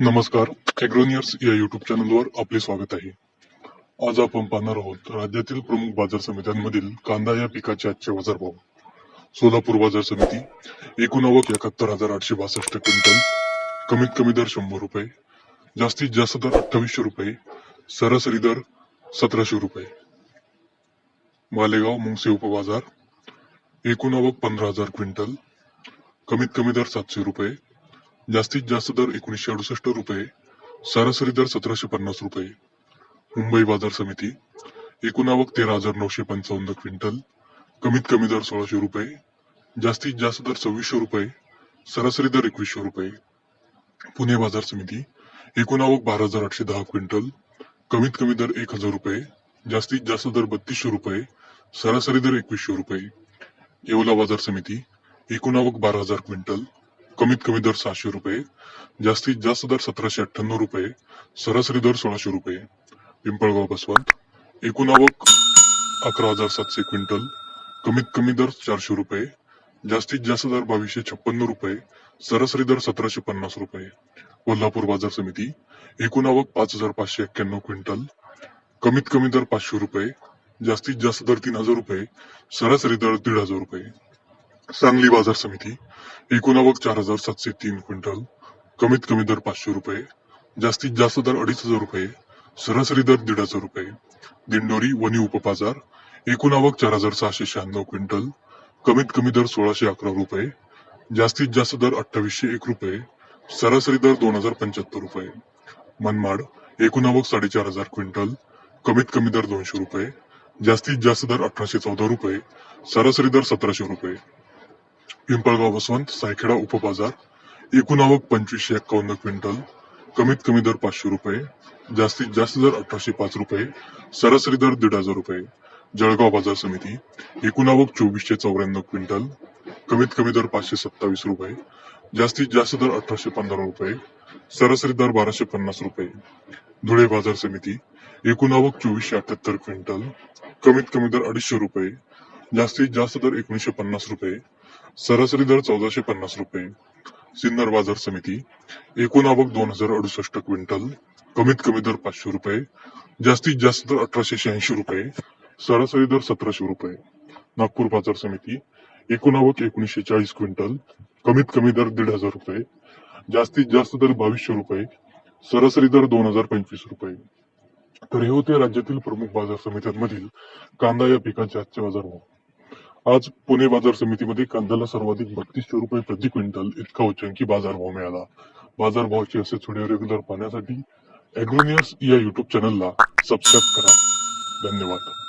नमस्कार ॲग्रोनियर्स या युट्यूब चॅनलवर आपले स्वागत आहे. आज आपण पाहणार आहोत राज्यातील प्रमुख बाजार समित्यांमधील कांदा या पिकाचे आजचे बाजारभाव. सोलापूर बाजार समिती एकूण आवक एकाहत्तर हजार आठशे बासष्ट क्विंटल कमीत कमी दर शंभर रुपये जास्तीत जास्त दर अठ्ठावीसशे रुपये सरासरी दर सतराशे रुपये. मालेगाव मुंगसे उपबाजार एकूण आवक पंधरा हजार क्विंटल कमीत कमी दर सातशे रुपये जास्तीत जास्त दर एकोणीसशे अडुसष्ट रुपये सरासरी दर सतराशे पन्नास रुपये. मुंबई बाजार समिती एकूण आवक तेरा हजार नऊशे पंचावन्न क्विंटल कमीत कमी दर सोळाशे रुपये जास्तीत जास्त दर सव्वीसशे रुपये सरासरी दर एकवीसशे रुपये. पुणे बाजार समिती एकूण आवक बारा हजार आठशे दहा क्विंटल कमीत कमी दर एक हजार रुपये जास्तीत जास्त दर बत्तीसशे रुपये सरासरी दर एकवीसशे रुपये. येवला बाजार समिती एकूण आवक बारा हजार क्विंटल कमीत कमी दर सहाशे रुपये जास्तीत जास्त दर सतराशे अठ्ठ्याण्णव रुपये सरासरी दर सोळाशे रुपये. पिंपळगाव बसवंत एकूण आवक अकरा हजार सातशे क्विंटल कमीत कमी दर चारशे रुपये जास्तीत जास्त दर बावीसशे छप्पन्न रुपये सरासरी दर सतराशे पन्नास रुपये. कोल्हापूर बाजार समिती एकूण आवक पाच हजार पाचशे एक्क्याण्णव क्विंटल कमीत कमी दर पाचशे रुपये जास्तीत जास्त दर तीन हजार रुपये सरासरी दर दीड हजार रुपये. सांगली बाजार समिती एकूण आवक चार हजार सातशे तीन क्विंटल कमीत कमी दर पाचशे रुपये जास्तीत जास्त दर अडीच हजार रुपये सरासरी दर दीड हजार रुपये. दिंडोरी वनी उपबाजार एकूण आवक चार हजार सहाशे शहाण्णव क्विंटल कमीत कमी दर सोळाशे अकरा रुपये जास्तीत जास्त दर अठ्ठावीसशे एक रुपये सरासरी दर दोन हजार पंच्याहत्तर रुपये. मनमाड एकूण आवक साडेचार हजार क्विंटल कमीत कमी दर दोनशे रुपये जास्तीत जास्त दर अठराशे चौदा रुपये सरासरी दर सतराशे रुपये. पिंपळगाव बसवंत सायखेडा उपबाजार एकूण आवक पंचवीसशे एक्कावन्न क्विंटल कमीत कमी दर पाचशे रुपये जास्तीत जास्त दर अठराशे पाच रुपये सरासरी दर दीड हजार रुपये. जळगाव बाजार समिती एकूण आवक चोवीसशे चौऱ्याण्णव क्विंटल कमीत कमी दर पाचशे सत्तावीस रुपये जास्तीत जास्त दर अठराशे पंधरा रुपये सरासरी दर बाराशे पन्नास रुपये. धुळे बाजार समिती एकूण आवक चोवीसशे अठ्याहत्तर क्विंटल कमीत कमी दर अडीचशे रुपये जास्तीत जास्त दर एकोणीसशे पन्नास रुपये सरासरी दर चौदाशे पन्नास रुपये. सिन्नर बाजार समिती एकूण आवक दोन हजार अडुसष्ट क्विंटल कमीत कमी दर पाचशे रुपये जास्तीत जास्त दर अठराशे शहाऐंशी रुपये सरासरी दर सतराशे रुपये. नागपूर बाजार समिती एकूण आवक एकोणीसशे चाळीस क्विंटल कमीत कमी दर दीड हजार रुपये जास्तीत जास्त दर बावीसशे रुपये सरासरी दर दोन हजार पंचवीस रुपये. तर हे होते राज्यातील प्रमुख बाजार समित्यांमधील कांदा या पिकांचे आजचे बाजार भाव. आज पुणे बाजार समितीमध्ये कांद्याला सर्वाधिक बत्तीसशे रुपये प्रति क्विंटल इतका उच्चांकी बाजारभाव मिळाला. बाजारभावाचे असे थोडे रेग्युलर पाहण्यासाठी अॅग्रोनियर्स या युट्यूब चॅनलला सबस्क्राईब करा. धन्यवाद.